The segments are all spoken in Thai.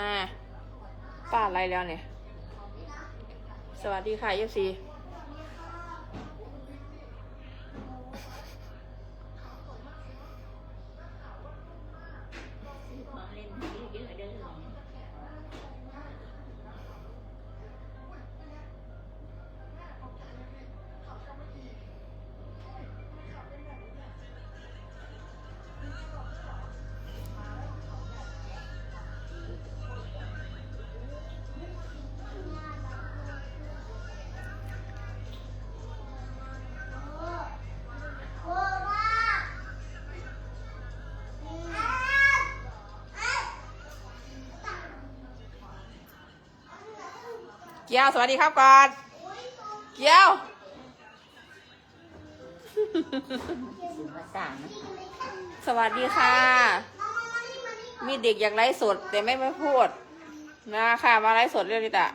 มาป้าอะไรแล้วเนี่ย สวัสดีค่ะเอฟซี กียวสวัสดีครับก่อนเกียวสวัสดีค่ะ มีเด็กอยากไลฟ์สดแต่ไม่ไม่พูดนะค่ะ มาไลฟ์สดเรื่องนี้ตะ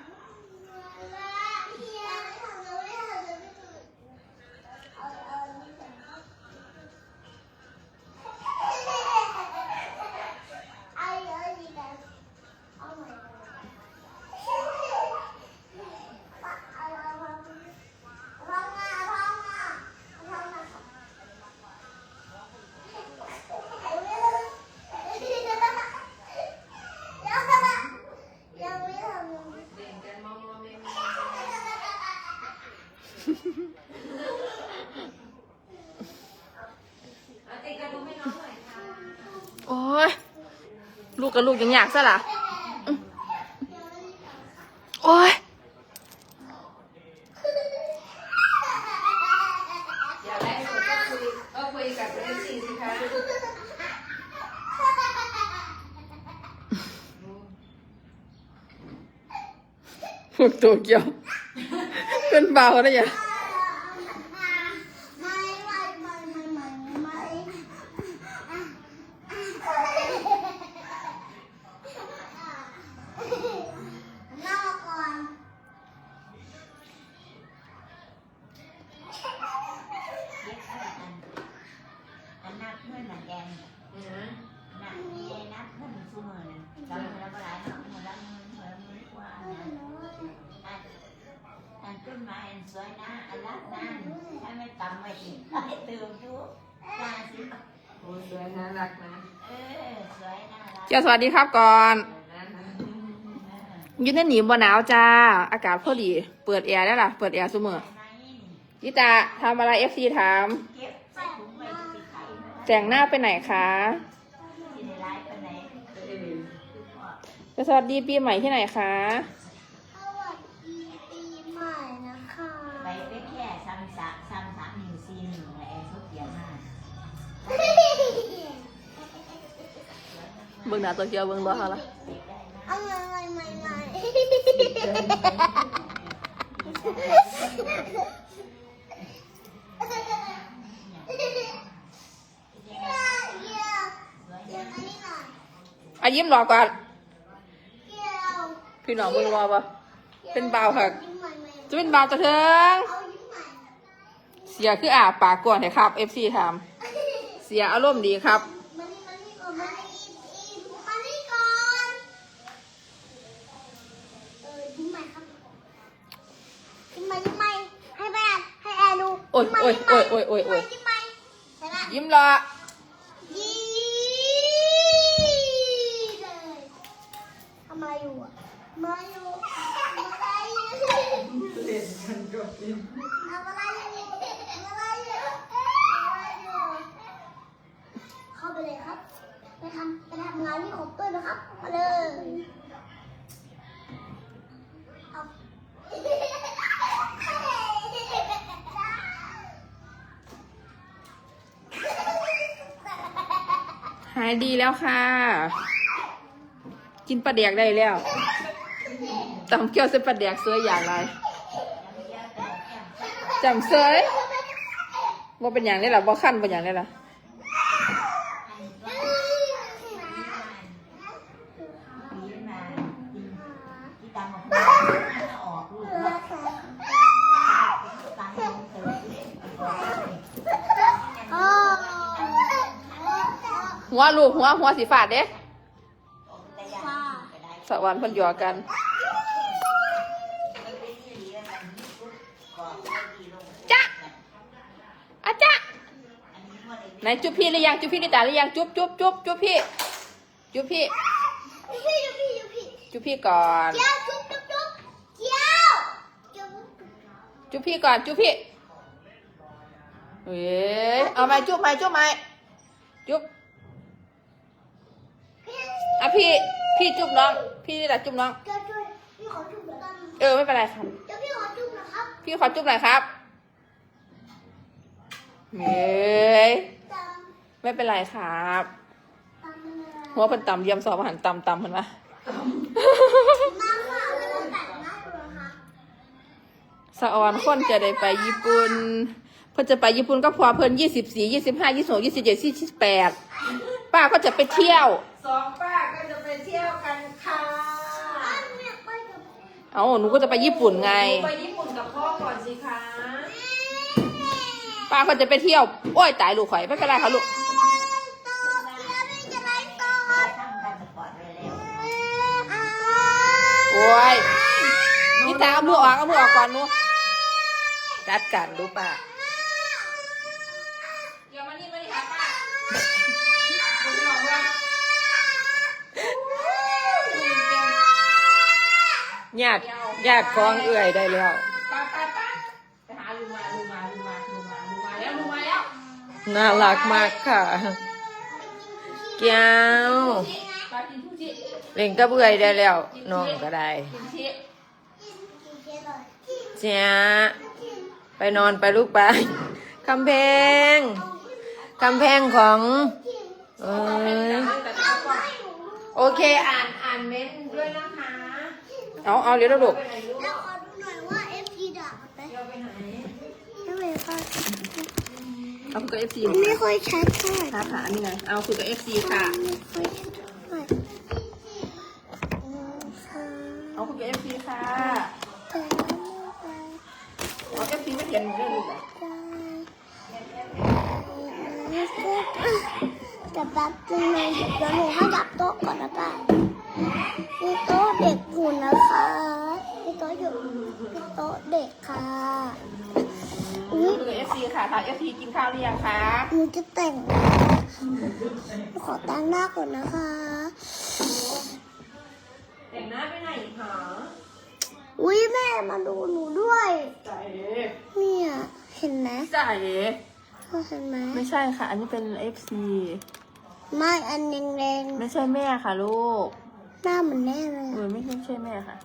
ลูกกับลูกยังอยากซะล่ะอืมโอ้ยอยากได้สดก็คุยก็คุยกับเอฟซีสิคะพวกโต เกียวเป็นเบาได้ยังโอ้สวยน่ารักนะเกียวสวัสดีครับก่อนอยืนในหนีบ่หนาวจ้า อากาศพอดี เปิดแอร์ได้ล่ะ เปิดแอร์เสมอยิตาทำอะไรเอฟซีถาม แต่งหน้าไปไหนคะจะสวัสดีปีใหม่ที่ไหนคะไปไปแค่ซ้ำสามซ้ำสามหนึ่งสี่หนึ่งแหละเขาเขียนมา เบิ่งหน้าตัวเกียวเบิ่งรอเขาละเอาเงินใหม่ใหม่เกี่ยวเกี่ยวเกี่ยวอันนี้หน่อยอายิ้มรอก่อนเกี่ยวพี่น้องเบิ่งรอปะเป็นเบาค่ะยิ้มใหม่ใหม่จะเป็นเบาตะเทิงเอายิ้มใหม่เสียคืออาปากก่อนเถอะครับเอฟซีถามเสียอารมณ์ดีครับ ยโอ้ยโอ้ยโอ้ยโอ้ยโอ้ยยิ้มใหม่ใช่ไหมยิ้มรอยิ้มเลยทำอะไรอยู่อะมาอยู่ทำอะไรอยู่เล่นกันก็กินทำอะไรอยู่ทำอะไรอยู่ทำอะไรอยู่เข้าไปเลยครับ ไปทำไปทำงานที่ผมด้วยนะครับ มาเลยเอา หายดีแล้วค่ะ กินปลาแดกได้แล้วตำเกี๊ยวเส้นปลาแดกเสื้ออย่างไรจำเสื้อว่าเป็นอย่างนี้หรอว่าขั้นเป็นอย่างนี้หรอ ปีมาที่ตามมาพูดออกลูกว่าตามลงเติม โอ้ หัวลูกหัวหัวสีฝาดเด้แต่ยังก็ได้สวรรค์เพันหยอกกันมันเป็นที่เหลือมันมีปุ๊บกรอบแล้วดีลงจ๊ะอาจ๊ะอันนี้พอได้ไหนจุ๊บพี่หรือยังจุ๊บพี่ลิตาหรือยังจุ๊บจุ๊บจุ๊บจุ๊บพี่ จุ๊บพี่พี่ดูพี่ดูพี่จุ๊บพี่ก่อนเจียวจุ๊บจุ๊บจุ๊บเจียวจุ๊บจุ๊บพี่ก่อนจุ๊บพี่เฮ้ยเอาไหมจุ๊บไหมจุ๊บไหมจุ๊บพี่ อะพี่ พี่จุ๊บน้อง พี่ลิตาจุ๊บน้องเจียวจุ๊บพี่ขอจุ๊บหน่อยกันเออไม่เป็นไรครับ เดี๋ยวพี่ขอจุ๊บนะครับพี่ขอจุ๊บหน่อยครับเฮ้ยตามไม่เป็นไรครับตามมาหัวเป็นต่ำเยี่ยมสอบอาหารต่ำต่ำเห็นไหมมาค่ะแล้วก็แต่งหน้าดูนะคะสะออนคนจะได้ไปญี่ปุ่น เพิ่นจะไปญี่ปุ่นก็พอเพิ่นยี่สิบสี่ยี่สิบห้ายี่สิบหกยี่สิบเจ็ดยี่สิบแปด ป้าก็จะไปเที่ยว สองป้าก็จะไปเที่ยวกันค่ะอ้าวเนี่ยไปกับเอาหนูก็จะไปญี่ปุ่นไงไปญี่ปุ่นกับพ่อก่อนสิคะป้าก็จะไปเที่ยว โอ้ยตายลูกข่อยไม่เป็นไรค่ะลูกตอบแล้วพี่จะได้ตอบทำการสปอร์ตไว้แล้วอ้าโอ้ยนี่ตาเอามือออกเอามือออกก่อนหนูจัดการดูป้าเดี๋ยวมานี่มานี่ค่ะป้าดูหน่อยว่า ญาติญาติของเอื่อยได้แล้วป้าป้าป้าไปหาลุงมาลุงมาลุงมาลุงมาลุงมาแล้วลุงมาแล้วน่ารักมากค่ะแก้วป้ากินทุกทีเล่นกับเอื่อยได้แล้วน้องก็ได้กินทีกินเค้กเลยเจ้าไปนอนไปลูกไปคำแพงคำแพงของเอ้ยโอเคอ่านอ่านเม้นต์ด้วยนะคะ เอาเอาเดี๋ยวเราลูกไปไหนลูกแล้วขอดูหน่อยว่าเอฟซีด่าไหมเดี๋ยวไปไหนไม่เป็นไรเอาคุยกับเอฟซีไม่ค่อยชัดเท่าไหร่ครับค่ะนี่ไงเอาคุยกับเอฟซีค่ะไม่ค่อยชัดเท่าไหร่อืมค่ะเอาคุยกับเอฟซีค่ะแต่ไม่เป็นไรเอาเอฟซีไม่เขียนหนูได้ลูกอะแต่แป๊บนึงนะเดี๋ยวหนูให้ดับโต๊ะก่อนนะป้า มีโต๊ะเด็กหุ่นนะคะมีโต๊ะอยู่มีโต๊ะเด็กค่ะอุ้ยคุยกับเอฟซีค่ะถามเอฟซีกินข้าวหรือยังคะหนูจะแต่งขอแต่งหน้าก่อนนะคะ แต่งหน้าไปไหนหาอุ้ยแม่มาดูหนูด้วยใส่เนี่ยเห็นไหมใส่เห็นไหมไม่ใช่ค่ะ อันนี้เป็นเอฟซีไม่อันแดงไม่ใช่แม่ค่ะลูกๆ หน้าเหมือนแน่เลย เออไม่ใช่ไม่ใช่แม่ค่ะ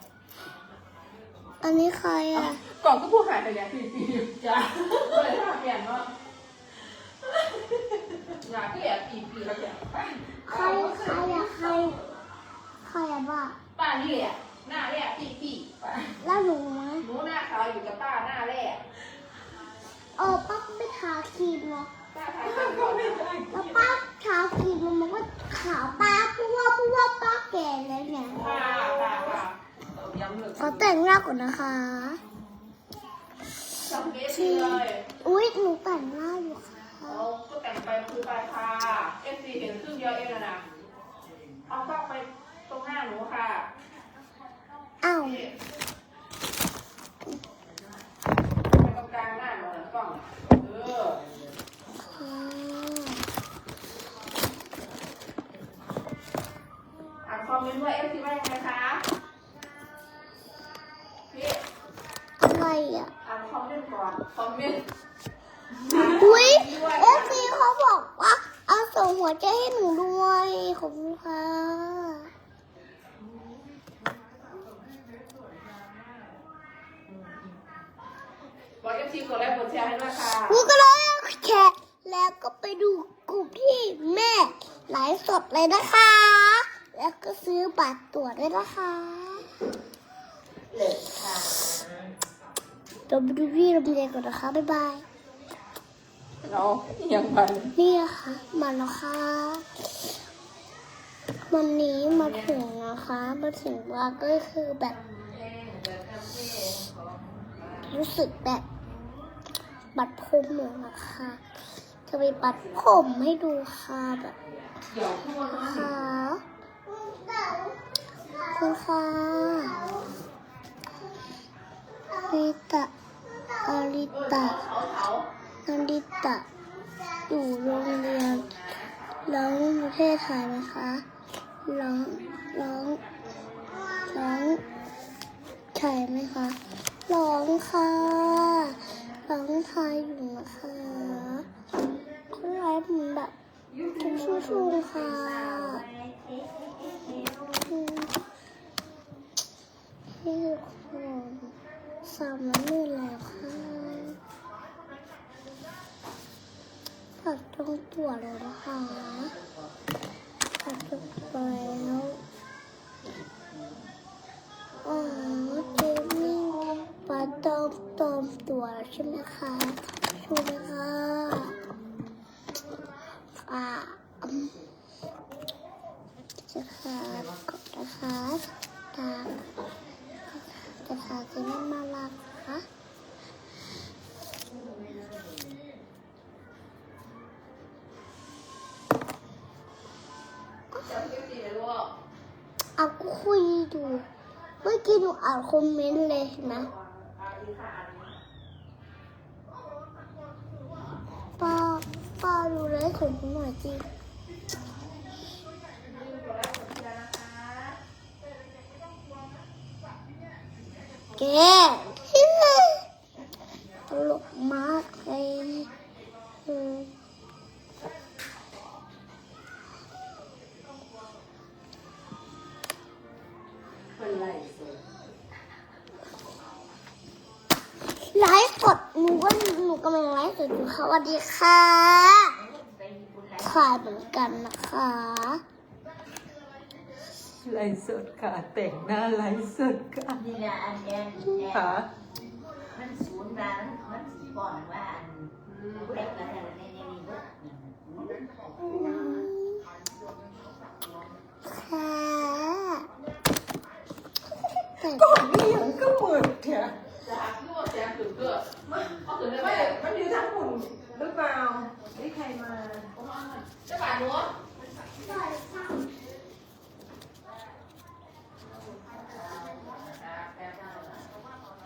อันนี้ใครอะกล่องก็พูดหายไปแล้วปีปีจ้าเลยถ้าเปลี่ยนว่าอยากที่แอบปีปีแล้วแกใครใครอะใครใครอะบ้าป้านี่แหละหน้าแรกปีปีป้าแล้วหนูไหมหนูหน้าขาวอยู่กับป้าหน้าแรกเออป้าไม่ทาครีมเนาะ ป้าทายกันก่อนไม่ได้แล้วป้าทาครีมมันก็ขาวป้าเพราะว่าเพราะว่าป้าแก่แล้วเนี่ยป้าป้าป้าย้ำเลยขอแต่งหน้าก่อนนะคะทำเบสเลยอุ้ยหนูแต่งหน้าอยู่ค่ะเอาก็แต่งไปคือไปค่ะเอฟซีเห็นครึ่งเดียวเองนะนะเอากล้องไปตรงหน้าหนูค่ะอ้าวไปตรงกลางหน้าหนูนะกล้องเออ อืมอ่านคอมเมนต์ว่าเอฟซีว่ายังไงคะพี่อะไรอะอ่านคอมเมนต์ก่อน คอมเมนต์อุ้ยเอฟซีเขาบอกว่า เอาส่งหัวใจให้หนูด้วย ขอบคุณค่ะบอกเอฟซีกดไลค์กดแชร์ให้ด้วยค่ะ กูก็เลยแชร์ แล้วก็ไปดูกลุ่มที่แม่ไลฟ์สดเลยนะคะ แล้วก็ซื้อบัตรตั๋วด้วยนะคะเลิกค่ะเดี๋ยวไปดูพี่โรงเรียนก่อนนะคะ บ๊ายบายเรายังไงนี่นะคะมาแล้วค่ะวันนี้มาถึงนะคะ มาถึงว่าก็คือแบบ รู้สึกแบบบัดผมหนูนะคะ จะไปบัดผมให้ดูค่ะแบบค่ะคุณค่ะริตะอาริตะอาริตะอยู่โรงเรียนร้องประเทศไทยไหมคะร้องร้องร้องไทยไหมคะร้องค่ะร้องไทยอยู่นะคะ คุณไลฟ์เหมือนแบบคุณชู้ๆค่ะอืมนี่คือสามน้ำมือแล้วค่ะผัดตรงตัวแล้วนะคะผัดตรงไปแล้วอ๋อเจมี่ปลาตอมตอมตัวใช่ไหมคะชูไหมคะอ่าอืมจะค่ะกดนะคะตามจะค่ะจะไม่มาลักนะคะ เอาคุยดู เมื่อกี้หนู อ่านคอมเมนต์เลยนะ สดอยู่ค่ะสวัสดีค่ะถ่ายเหมือนกันนะคะไลฟ์สดค่ะ แต่งหน้าไลฟ์สดค่ะนี่นะอันแอนแอนค่ะมันศูนย์ร้านมันสีก่อนว่าอันเล็กแล้วในในนี้เบิดค่ะแต่ ก่อนนี่ยังก็เหมือนแค่ไม่มันอยู่ทั้งหุ่นหรือเปล่านี่ใครมาจะป่านัว อ้วน นี่มันมากมาก ใช่ปลานี่บ่โอ้เอาไม่ยามันขนาดที่ไงโอ้เพื่อนไงไว้แค่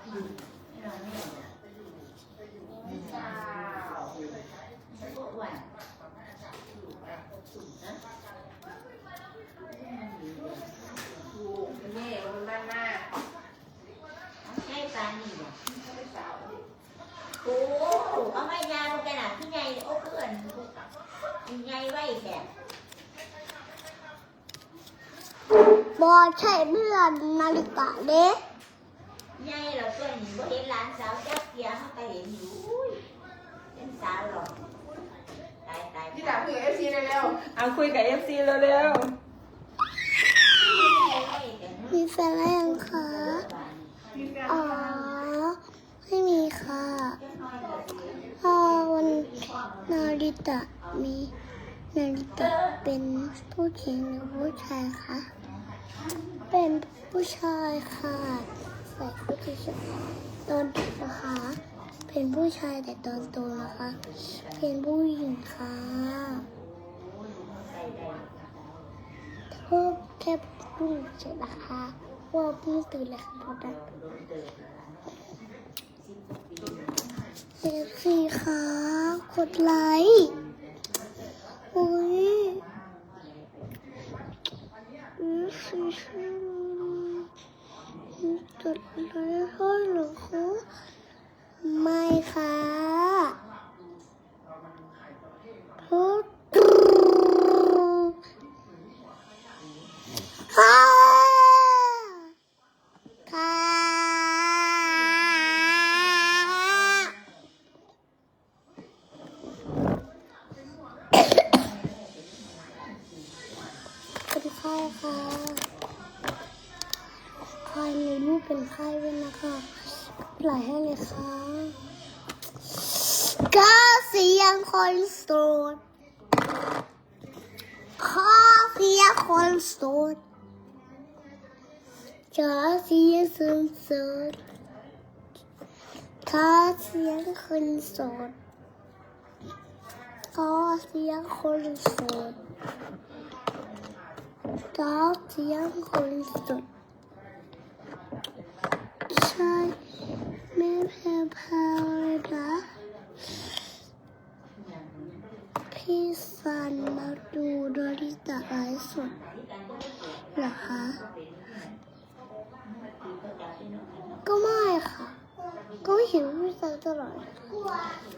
บอใช่เพื่อนนาฬิกาเล็ก ไงเราเพื่อนบ่เห็นหลานสาวจักเกียเขาไปเห็นอยู่เป็นสาวหรอกตายตาย พี่ดาคุยกับเอฟซีเร็วๆเอาคุยกับเอฟซีเร็ว มีแฟนแล้วยังคะอ๋อไม่มีค่ะพ่อวันนาฬิตะมี นาฬิตะเป็นผู้หญิงหรือผู้ชายคะ เป็นผู้ชายค่ะ ใส่ผู้ชายตอนเด็กนะคะ เป็นผู้ชายแต่ตอนโตนะคะ เป็นผู้หญิงค่ะเพิ่มแค่พูดเฉยนะคะว่าพิ่ตื่นเลยค่ะพูดได้เอฟซีค่ะกดไลค์อุ้ย เอฟซีชื่อกดเลค์ให้เหรอคะไม่ค่ะพูดค่ เป็นไข้ด้วยนะคะปล่อยให้เลยค่ะก็เสียงคนโสดขอเสียงคนโสดขอเสียงคนโสดขอเสียงคนโสดขอเสียงคนโสดขอเสียงคนโสด ช่ไม่แพ้พาวเลยนะพี่ซันมาดูโดริตะไลฟ์สดเหรอคะ ก็ไม่ค่ะ ก็ไม่เห็นพี่ซันตลอด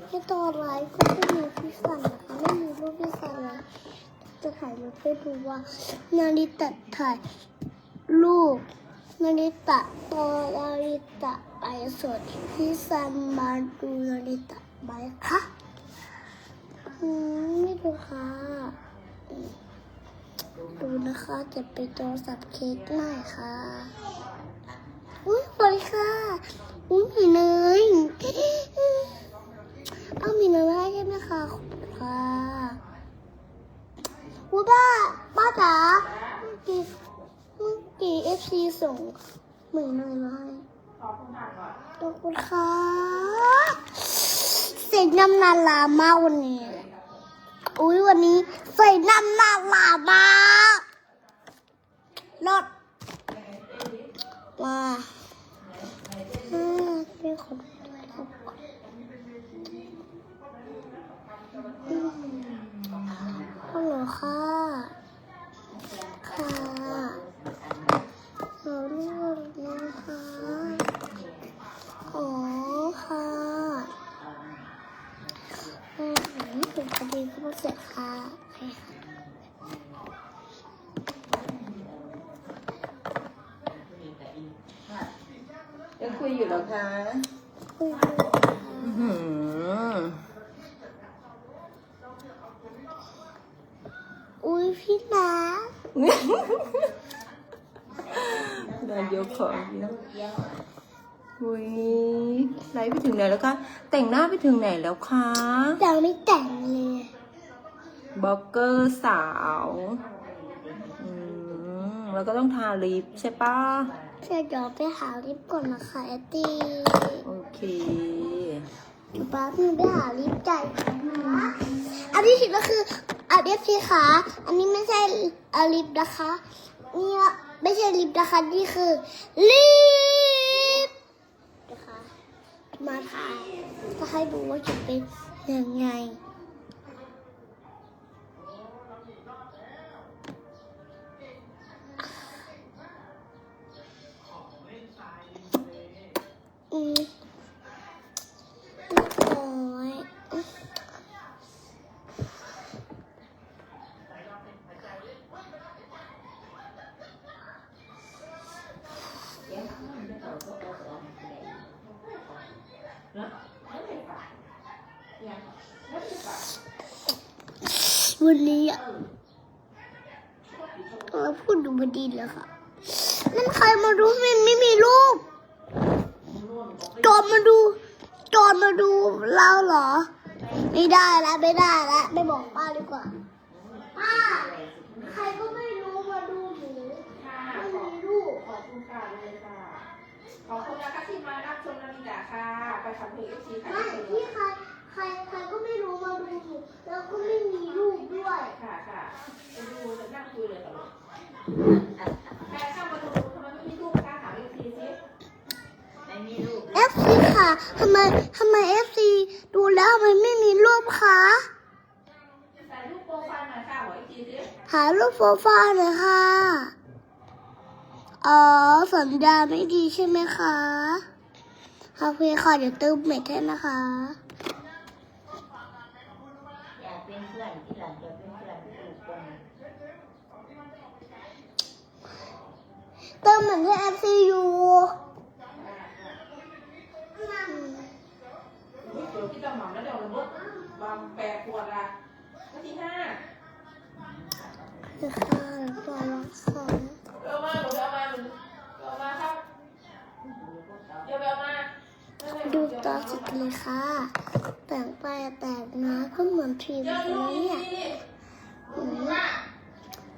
แค่ตอนไลฟ์ก็ไม่มีพี่ซันนะคะไม่มีรูปพี่ซันเลยจะถ่ายรูปให้ดูว่านาริตะถ่ายรูป นาริตะตอนนาริตะไลฟ์สดพี่ซันมาดูนาริตะไหมคะอืมไม่ดูค่ะ ดูนะคะจะเป็นโทรศัพท์เค้กหน่อยค่ะอุ้ยสวัสดีค่ะอุ้ยมีเนยเอามีเนยมาให้ใช่ไหมคะขอบคุณค่ะอุ้ยป้าป้าจ๋า กี้เมื่อกี้เอฟซีส่งหมื่นเนยมาให้ขอบคุณค่ะเสียงน้ำนาลามากวันนี้ อุ้ยวันนี้ใส่น้ำนาลามากรถมาอืมมีคนด้วยครับอืมฮัลโหลค่ะค่ะขอเรื่องนะคะ อ๋อค่ะอืมเป็นคดีก็มาเสร็จค่ะโอเคค่ะยังคุยอยู่เหรอคะคุยด้วยค่ะอื้อหืออุ้ยพี่นาเดินยกของเยอะ อุ้ยไลฟ์ไปถึงไหนแล้วคะ แต่งหน้าไปถึงไหนแล้วคะยังไม่แต่งเลยบล็อกเกอร์สาวอืมแล้วก็ต้องทาลิปใช่ปะเดี๋ยวเดี๋ยวไปหาลิปก่อนนะคะแอตตี้โอเคเดี๋ยวแป๊บนึงไปหาลิปจ่ายก่อนนะอันที่ผิดก็คืออันนี้พี่คะอันนี้ไม่ใช่อาลิปนะคะ นี่ละไม่ใช่ลิปนะคะ นี่คือลิปนะคะ มาถ่ายก็ให้ดูว่าจะเป็นยังไงอืมโอ้ย วันนี้อะเราพูดดูบดีเลยค่ะนั่นใครมาดูมันไม่มีรูปจอดมาดูจอดมาดูเราเหรอ ไม่ได้แล้วไม่ได้แล้วไม่บอกป้าดีกว่าป้าใครก็ไม่รู้มาดูหนูไม่มีรูปขอบคุณค่ะเลยค่ะขอบคุณนะคะที่มารับชมนาฬิกาค่ะ ไปทำเพลงเอฟซีค่ะไม่ที่ใคร ใครใครก็ไม่รู้มาดูหนูแล้วก็ไม่มีรูปด้วยค่ะค่ะไปดูจะนั่งคุยเลยกับลูกใครเข้ามาดูทำไมไม่มีรูปคะถามเอฟซีซิไม่มีลูก FC ค่ะทำไมทำไม FC ดูแล้วมันไม่มีรูปคะใส่รูปโปรไฟล์หน่อยค่ะบอกเอฟซีซิหารูปโปรไฟล์หน่อยค่ะอ๋อสัญญาณไม่ดีใช่ไหมคะโอเคค่ะเดี๋ยวเติมเม็ดให้นะคะ อยากเป็นเพื่อนที่หลังจะเป็นเพื่อนที่ถูกคน เติมเหมือนที่ FC อยู่เดี๋ยวพี่จะหม่ำแล้วเดี๋ยวระเบิดบางแปรขวดละนาทีห้าเดี๋ยวค่ะเดี๋ยวรอรับของเดี๋ยวมาหนูเดี๋ยวมาหนูเดี๋ยวมาครับเดี๋ยวเอามาดูต่อสุดเลยค่ะ แต่งไปแต่งมาก็เหมือนทีมเดี๋ยเนี่ย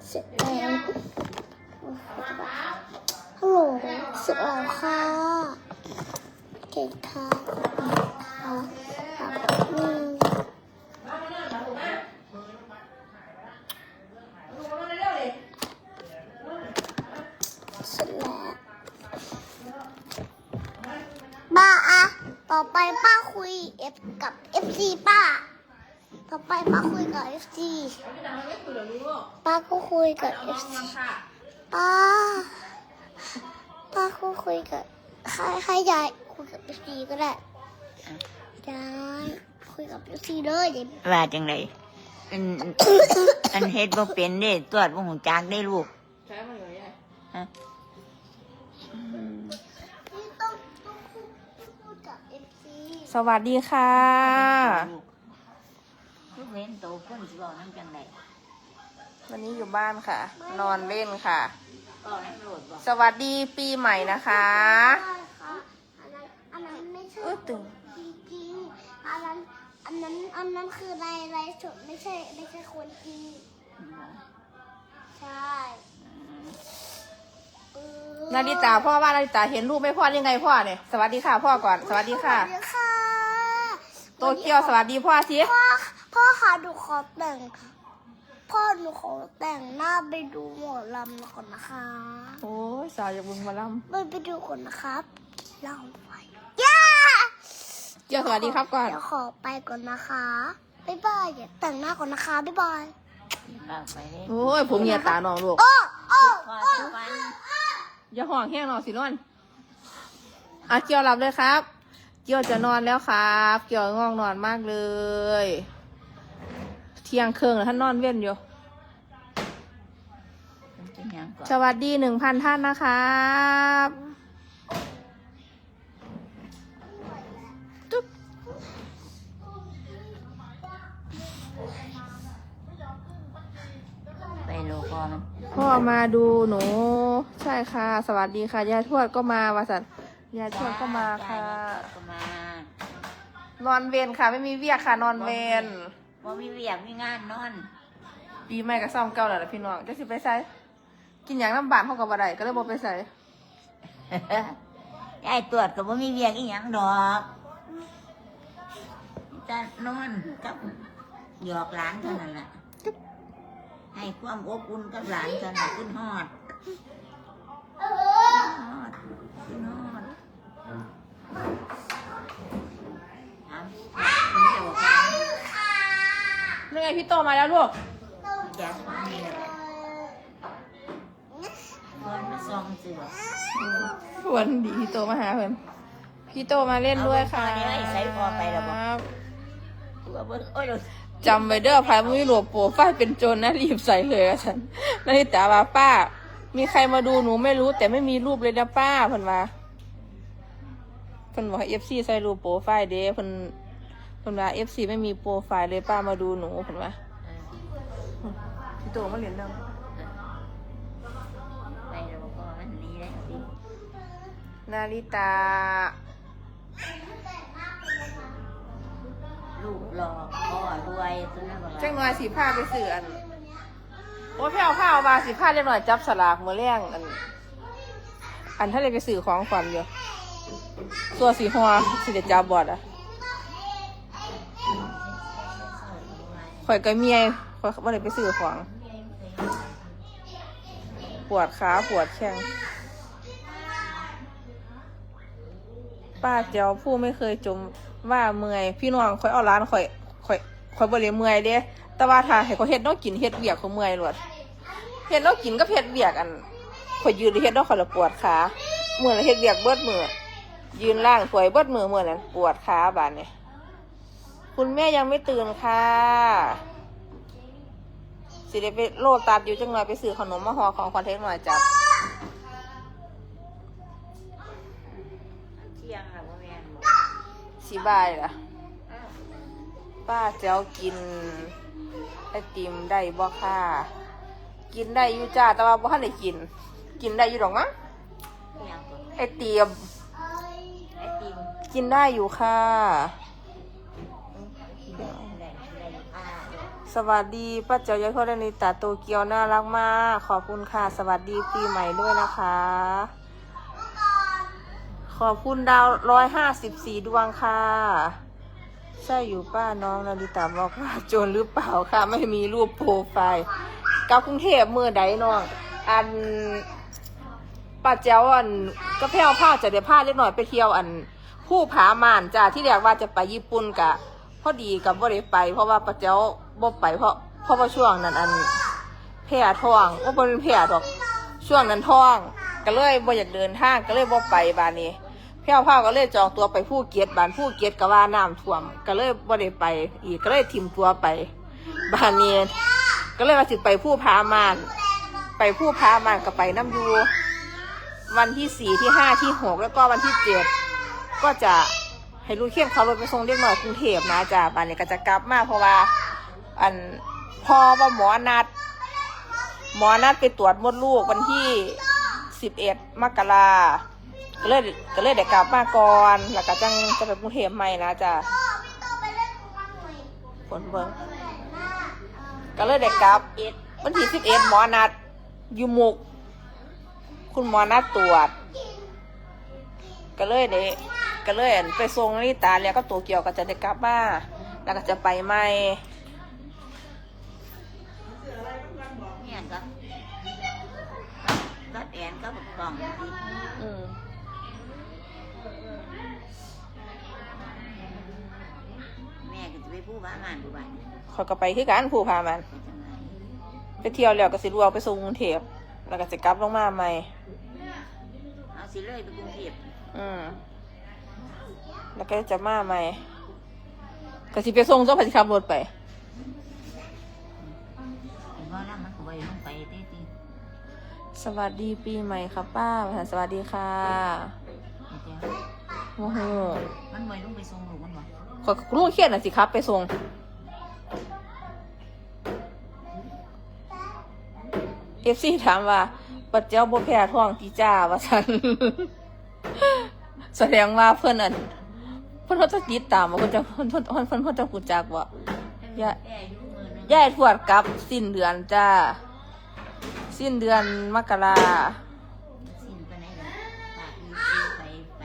เสร็จแล้ว ฮัลโหลเสร็จแล้วค่ะเก่งค่ะค่ะอืมมามามาถูกไหมถูกมาเร็วๆดิเสร็จแล้วมาป้าอะต่อไปป้าคุยเอฟกับเอฟซีป้าต่อไปป้าคุยกับเอฟซีป้าก็คุยกับเอฟซี ป้าป้าก็คุยกับใครใครยายคุยกับเอฟซีก็ได้ยายคุยกับเอฟซีเลยเดี๋ยวว่าจังไรอันอันเฮ็ดบ่เป็นเด้ตรวจบ่หูจักได้ลูกใช้มันเลยยายฮะพี่ต้องต้องพูดพูดกับเอฟซีสวัสดีค่ะ ลูกเห็นโตคนสิบอกนั่นจังไร วันนี้อยู่บ้านค่ะ นอนเล่นค่ะก็นั่นโหลดบอกสวัสดีปีใหม่นะคะใช่ค่ะอันนั้นอันนั้นไม่ใช่เออตึงจริงๆอันนั้นอันนั้นอันนั้นคือในไลฟ์สดไม่ใช่ไม่ใช่คนจริงใช่เออนาริตาพ่อว่านาริตาเห็นรูปไม่พ่อยังไงพ่อเนี่ยสวัสดีค่ะพ่อก่อนสวัสดีค่ะสวัสดีค่ะโตเกียวสวัสดีพ่อสิพ่อพ่อค่ะหนูขอแต่ง พ่อหนูขอแต่งหน้าไปดูหมอลำก่อนนะคะโอ้ยสาวจากบึงมาลไปไปดูก่อนนะครับเล่าไปย่าำเกียวสวัสดีครับก่อน เดี๋ยวขอไปก่อนนะคะบ๊ายบายอย่าแต่งหน้าก่อนนะคะบ๊ายบายเอาไปเลยโอ้ยผมเหยียดตาน้องลูก โอ้โอ้พอทุกวันอย่าห่วงแห้งนอนสินอนอะเกียวหลับเลยครับ เกียวจะนอนแล้วครับ เกียวง่วงนอนมากเลยเที่ยงครึ่งแล้วท่านนอนเว้นอยู่มันเป็นหยังก่อนสวัสดีหนึ่งพันท่านนะครับจุ๊บไปโลคอมันพ่อมาดูหนู ใช่ค่ะ สวัสดีค่ะยายทวดก็มาวาสันยายทวดก็มาค่ะ ก็มานอนเวรค่ะ ไม่มีเวียกค่ะ นอนเวร บ่มีเวียกมีงานนอน ปีใหม่ก็ซ่อมเก่าแล้วล่ะพี่น้องจะสิไปใส่กินอย่างน้ำบานเขากับอะไรก็เลยบอกไปใส่ยายตรวจก็บ่มีเวียกอีหยังดอกจะนอนกับหยอกหลานเท่านั้นแหละให้ความอบอุ่นกับหลานเท่านั้นขึ้นฮอดขึ้นฮอดขึ้นฮอดถามนี่จะบอกว่า นี่ไงพี่โตมาแล้วลูกแกสมีแหละคนมาซองสิบอกวันดีพี่โตมาหาเพิ่นพี่โตมาเล่นด้วยค่ะเอาไปไว้ใส่พอไปแล้วบอกครับเบิ้งโอ้ยเราจำไว้เด้อพายมุ้ยหลวโปรไฟล์เป็นโจรนะรีบใส่เลยอะฉันนาฬิตาว่าป้า มีใครมาดูหนูไม่รู้ แต่ไม่มีรูปเลยนะป้าเพิ่นว่าเพิ่นบอกให้เอฟซีใส่รูปโปรไฟล์เด้เพิ่น เพิ่นว่าเอฟซีไม่มีโปรไฟล์เลยป้ามาดูหนูเพิ่นว่าพี่โตมาเรียนเรื่องไปเราก็มันนี้แล้วสินาฬิตา ลูกหลอกพ่อรวยตัวนั้นบอกจังหน่อยสีผ้าไปสื่ออัน โอ้ยพี่เอาผ้าเอามาสีผ้าเรียบร้อยจับสลากมือแรงอัน อันถ้าเลยไปสื่อของขวัญอยู่ตัวสีหัวสีเดจับบอดอะ ข่อยกับเมียข่อยบ่ได้ไปสื่อของ ปวดขาปวดแข้งป้าเจ้าผู้ไม่เคยจมว่าเมื่อย พี่น้องข่อยเอาร้านข่อยข่อยข่อยบ่เลยเมื่อยเด้แต่ว่าถ้าให้เขาเฮ็ดนอกกินเฮ็ดเบียกเขาเมื่อยหลดเฮ็ดนอกกินก็เฮ็ดเบียกอันข่อยยืนเฮ็ดนอกข่อยละปวดขาเมื่อละเฮ็ดเบียกเบิดมือยืนล่างถวยเบิดมือเมื่อนั้นปวดขาบาดนี้ คุณแม่ยังไม่ตื่นค่ะ สิได้ไปโลดตัดอยู่จังหน่อยไปซื้อขนมมาห่อของคอนเทนต์หน่อยจ้ะเที่ยงแล้วพ่อแม่นบอกสีบายล่ะ ป้าเจ้ากินไอติมได้บ่ค่ะ กินได้อยู่จ้า แต่ว่าบ่ทันได้กิน กินได้อยู่ดอกมั้งเที่ยงก่อนไอติมไอติม กินได้อยู่ค่ะ สวัสดีป้าเจ้ายายโคดนิตาโตเกียวน่ารักมาก ขอบคุณค่ะ สวัสดีปีใหม่ด้วยนะคะ ขอบคุณดาวร้อยห้าสิบสี่ดวงค่ะ ใช่อยู่ป้าน้องนาริตาบอกว่าโจรหรือเปล่าค่ะ ไม่มีรูปโปรไฟล์กับกรุงเทพเมื่อใดน้อง อันป้าเจ้าอันก็แพ้วผ้าจะเดี๋ยวผ้าเล็กหน่อยไปเที่ยวอัน ผู้ผาม่านจ้าที่เรียกว่าจะไปญี่ปุ่นกะ พอดีกับบ่ได้ไป เพราะว่าป้าเจ้าบ่ไปเพราะเพราะว่าช่วงนั้นอันแพ้ท้องว่าบ่เป็นแพ้ดอกช่วงนั้นท้อง ก็เลยบ่อยากเดินทางก็เลยบ่ไปบานนี้เพี่ยวพ่าก็เลยจองตัวไปผู้เกียรติบานผู้เกียรติก็ว่าน้ำท่วม ก็เลยบ่ได้ไป อีกก็เลยทิมตัวไปบานนี้ก็เลยว่าสิไปผู้พามาน ไปผู้พามานก็ไปน้ำยูวันที่สี่ที่ห้าที่หกแล้วก็วันที่เจ็ดก็จะ ให้ลูกเข้มเขารถไปส่งเรียกหน่อยกรุงเทพนะจ้ะบานนี้ก็จะกลับมาเพราะว่า อันพอว่าหมอนัด หมอนัดไปตรวจมดลูกวันที่สิบเอ็ดมกราก็เลยก็เลยได้กลับมาก่อนแล้วก็จังจะไปกรุงเทพใหม่นะจ้ะผลเบิ้งก็เลยได้กลับวันที่สิบเอ็ดหมอนัดยูมุก คุณหมอนัดตรวจ ก็เลยได้ ก็เลยอั่นไปส่งนาฬิตาแล้วก็ตัวเกี่ยวก็จะได้กลับมาแล้วก็จะไปใหม่เนี่ยก็ก็แอนก็บอกกล่องดีอืมแม่ก็จะไปพูดว่างานดูบ้านขอยก็ไปคือกันผู้พามัน ไปจังไรไปเที่ยวแล้วก็สิรัวไปส่งกรุงเทพแล้วก็จะกลับลงมาใหม่เอาสิเลยไปกรุงเทพอืม แล้วก็จะมาใหม่ก็สิไปส่งเจ้าพาสิขับรถไปเห็นว่าแล้วมันก็ไปลงไปเต้ตีสวัสดีปีใหม่ครับป้าประธานสวัสดีค่ะเดี๋ยวโอ้โหมันไปลงไปส่งลูกมันบอกขอยก็รู้เครียดน่ะสิครับ ไปส่งเอฟซีถามว่าปัจเจ้าบ่แพ้ท้องตีจ้าว่าฉัน แสดงว่าเพื่อนอันเพื่อ นเขาจะติดตามว่าเพื่อนจะเพื่อนเพื่อนเพื่อนเพื่อนจะกูจักว่าอย่าแก่อายุมือนึงย่ายทวดกลับสิ้นเดือนจ้า สิ้นเดือนมกราสิ้นไปไหนเลยปากอีซีไปไป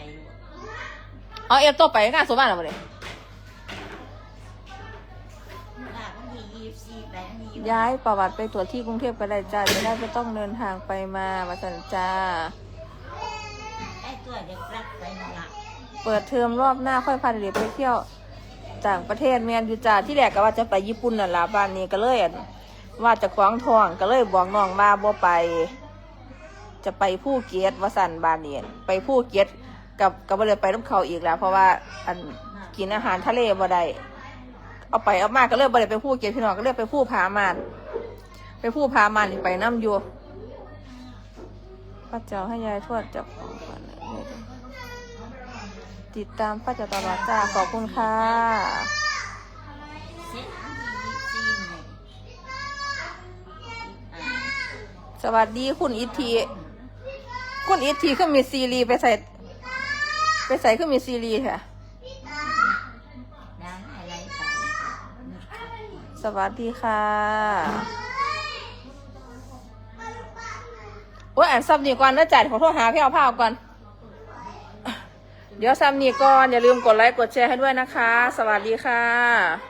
เอาเอฟโตไปงานสมบ้านหรอบ่เด้ลากบางทียีซีไปบางทีย้ายประวัติไปตรวจที่กรุงเทพก็ได้จ้าจะได้ไม่ต้องเดินทางไปมามาสันจ้าไอ้ตัวเด็กรักไปนั่นละ เปิดเทอมรอบหน้าค่อยพาเด็กไปเที่ยวต่างประเทศแมนอยู่จ้าที่แรกก็ว่าจะไปญี่ปุ่นน่ะล่ะบ้านนี้ก็เลยว่าจะคว้างทองก็เลยบอกน้องมาบ่ไป จะไปผู้เกียรติวสันบ้านนี้ไปผู้เกียรติกับกับเลยไปน้ำเขาอีกแล้ว เพราะว่าอันกินอาหารทะเลบ่ได้เอาไปเอามาก็เลยบ่ได้ไปผู้เกียรติพี่น้องก็เลยไปผู้ผามานไปผู้ผามานไปน้ำยู่ป้าเจ้าให้ยายทวดจับของ ติดตามป้าเจ้าตลอดจ้าขอบคุณค่ะสวัสดีคุณอิทธีคุณอิทธีขึ้นมีซีรีไปใส่ไปใส่ขึ้นมีซีรีค่ะสวัสดีค่ะโอ้ยอ่านซับนี่ก่อนนะจ่ายขอโทษหาพี่เอาผ้าก่อน เดี๋ยวซ้ำนี่ก่อน อย่าลืมกดไลค์กดแชร์ให้ด้วยนะคะ สวัสดีค่ะ